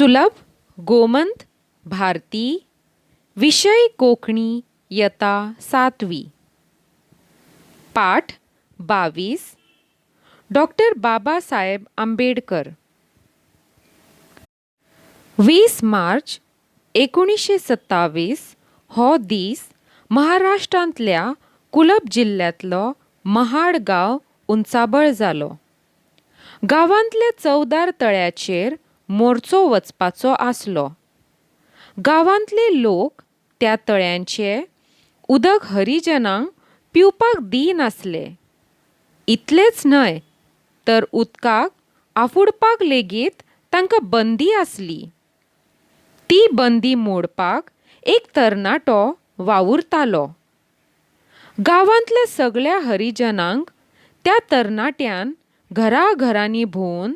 सुलभ गोमंत भारती विषय कोकणी यता सातवी. पाठ बावीस. डॉक्टर बाबासाहेब आंबेडकर. वीस मार्च एकोणीसशे सत्तावीस हो दीस महाराष्ट्रांतल्या कुलब जिल्ल्यांतलो महाड गांव उंचाबळ जालो गांवांतल्या चवदार तळ्याचेर मोर्चो वचपाचो आसलो. गांवांतले लोक त्या तळ्यांचे उदक हरिजनांक पिवपाक दिनासले. इतलेंच न्हय तर उदकाक आफुडपाक लेगीत तांकां बंदी आसली. ती बंदी मोडपाक एक तरणाटो वावुरतालो. गांवांतल्या सगळ्या हरिजनांक त्या तरणाट्यान घरा घरांनी भोंवून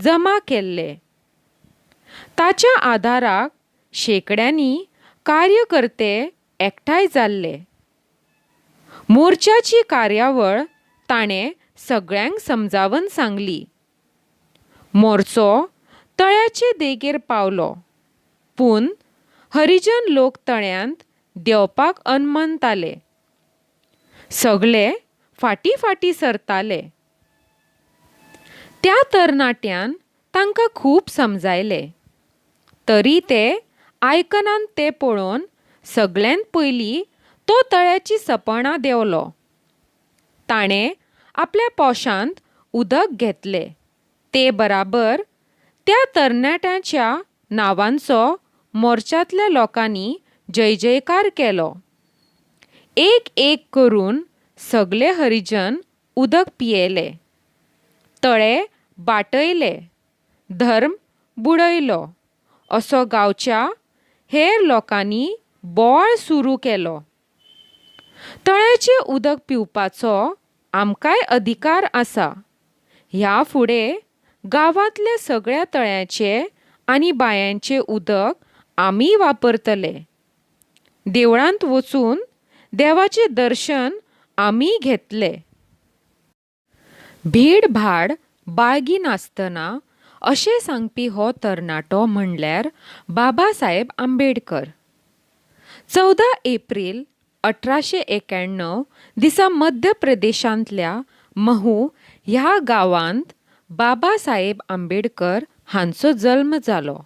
जमा केल्ले. ताच्या आदाराक शेंकड्यांनी कार्यकर्ते एकठांय जाल्ले मोर्चाची कार्यावळ ताणें सगळ्यांक समजावन सांगली. मोर्चो तळ्याचे देगेर पावलो. पूण हरिजन लोक तळ्यांत देंवपाक अनमनताले सगळे फाटी फाटीं सरताले. त्या तरणाट्यान तांकां खूब समजायलें. तरी ते आयकनान तें पळोवन सगळ्यांत पयलीं तो तळ्याची सपणां देंवलो. ताणें आपल्या पोशांत उदक घेतलें. ते बराबर त्या तरणाट्याच्या नांवांचो मोर्चांतल्या लोकांनी जय जयकार केलो. एक एक करून सगळे हरिजन उदक पियेले. तळे बाटयले. धर्म बुडयलो. असो गांवच्या हेर लोकांनी बोवाळ सुरू केलो. तळ्याचें उदक पिवपाचो आमकांय अधिकार आसा. ह्या फुडें गांवांतल्या सगळ्या तळ्यांचे आनी बांयांचें उदक आमी वापरतले. देवळांत वचून देवाचें दर्शन आमी घेतले. भीड भाड बाळगी नासतना अशें सांगपी हो तरणाटो म्हणल्यार बाबासाहेब आंबेडकर. चवदा एप्रील अठराशे एक्याण्णव दिसा मध्य प्रदेशांतल्या महू ह्या गांवांत बाबासाहेब आंबेडकर हांचो जल्म जालो.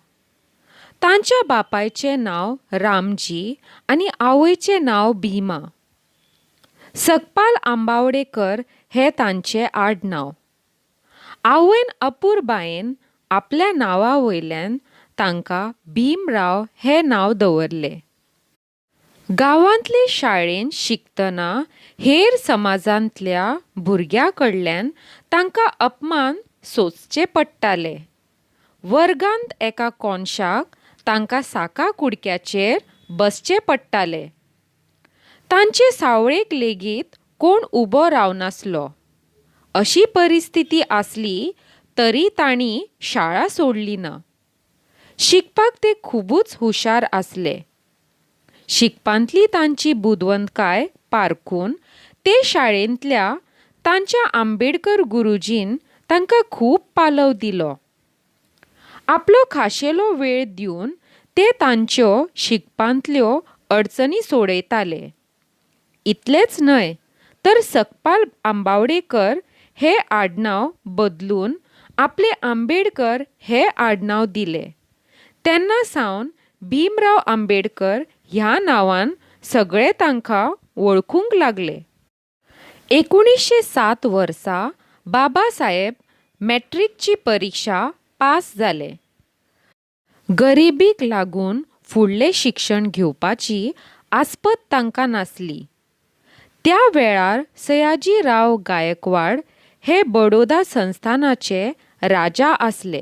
तांच्या बापायचें नांव रामजी आनी आवयचें नांव भिमा. सकपाल आंबावडेकर हें तांचें आडनांव. आवयन अपुरबायेन आपल्या नांवा वयल्यान तांकां भीमराव हें नांव दवरलें. गांवांतले शाळेंत शिकतना हेर समाजांतल्या भुरग्यां कडल्यान तांकां अपमान सोंसचे पडटाले. वर्गांत एका कोनशाक तांकां साका कुडक्याचेर बसचें पडटालें. तांचे सावळेक लेगीत कोण उबो रावनासलो. अशी परिस्थिती आसली तरी तांणी शाळा सोडली ना. शिकपाक ते खुबूच हुशार आसले शिकपांतली तांची बुदवंतकाय पारखून ते शाळेंतल्या तांच्या आंबेडकर गुरुजीन तांकां खूब पालव दिलो. आपलो खाशेलो वेळ दिवन ते तांच्यो शिकपांतल्यो अडचणी सोडयताले. इतलेंच न्हय तर सकपाल आंबावडेकर हे आडनांव बदलून आपले आंबेडकर हे आडनांव दिले. तेन्ना सावन भीमराव आंबेडकर ह्या नांवान सगळे तांकां वळखूंक लागले. एकुणीशे सात वर्सा बाबासाहेब मॅट्रिकची परिक्षा पास जाले गरिबीक लागून फुडलें शिक्षण घेवपाची आस्पत तांकां नासली. त्या वेळार सयाजी राव गायकवाड हे बडोदा संस्थानाचे राजा आसले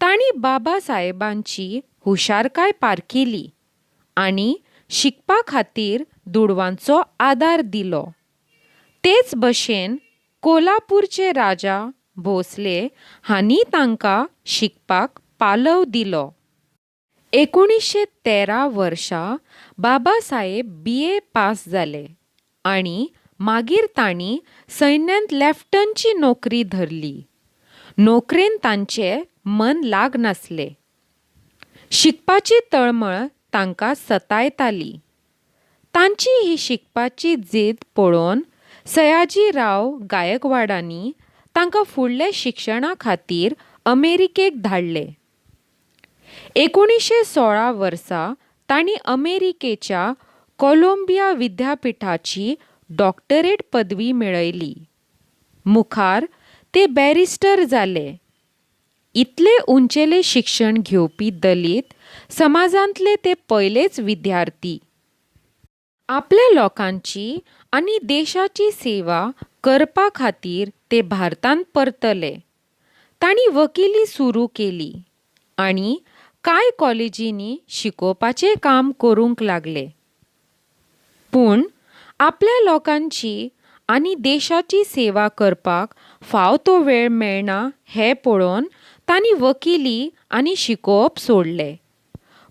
तांणी बाबासाहेबांची हुशारकाय पारखिली आनी शिकपा खातीर दुडवांचो आदार दिलो. तेच भशेन कोल्हापूरचे राजा भोसले हांणी तांकां शिकपाक पालव दिलो. एकुणीशे तेरा वर्सा बाबासाहेब बी ए पास जाले आनी मागीर तांणी सैन्यांत लेफ्टनची नोकरी धरली. नोकरेन तांचें मन लागनासलें शिकपाची तळमळ तांकां सतायताली तांची ही शिकपाची जीद पळोवन सयाजी राव गायकवाडांनी तांकां फुडले शिक्षणा खातीर अमेरिकेक धाडले. एकोणिशें सोळा वर्सा तांणी अमेरिकेच्या कोलंबिया विद्यापिठाची डॉक्टरेट पदवी मेळयली मुखार ते बॅरिस्टर जाले इतले उंचेले शिक्षण घेवपी दलीत समाजांतले ते पयलेच विद्यार्थी. आपल्या लोकांची आनी देशाची सेवा करपा खातीर ते भारतांत परतले. तांणी वकिली सुरू केली आनी कांय कॉलेजींनी शिकोवपाचें काम करूंक लागले. पूण आपल्या लोकांची आनी देशाची सेवा करपाक फाव तो वेळ मेळना हें पळोवन तांणी वकिली आनी शिकोवप सोडलें.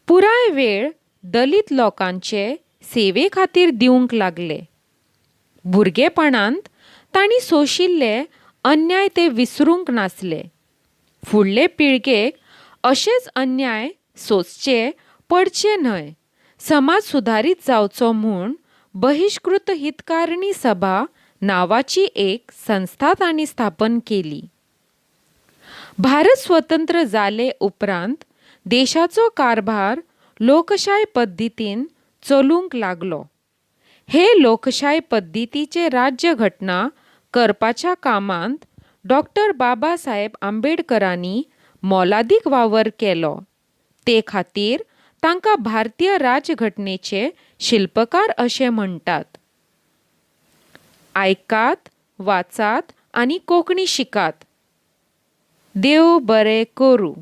पुराय वेळ दलीत लोकांचे सेवे खातीर दिवंक लागले. भुरगेपणांत तांणी सोशिल्ले अन्याय ते विसरूंक नासले. फुडले पिळगेक अशेच अन्याय सोंसचे पडचे न्हय. समाज सुदारीत जावचो म्हूण बहिश्कृत हितकारणी सभा नांवाची एक संस्था त्यांनी स्थापन केली. भारत स्वतंत्र जाले उपरांत देशाचो कारभार लोकशाय पद्दतीन चलूंक लागलो. हे लोकशाय पद्दतीचे राज्य घटना करपाच्या कामांत डॉक्टर बाबासाहेब आंबेडकरांनी मोलादीक वावर केलो. ते खातीर तांकां भारतीय राजघटनेचे शिल्पकार अशें म्हणटात आयकात वाचात आनी कोंकणी शिकात. देव बरें करूं.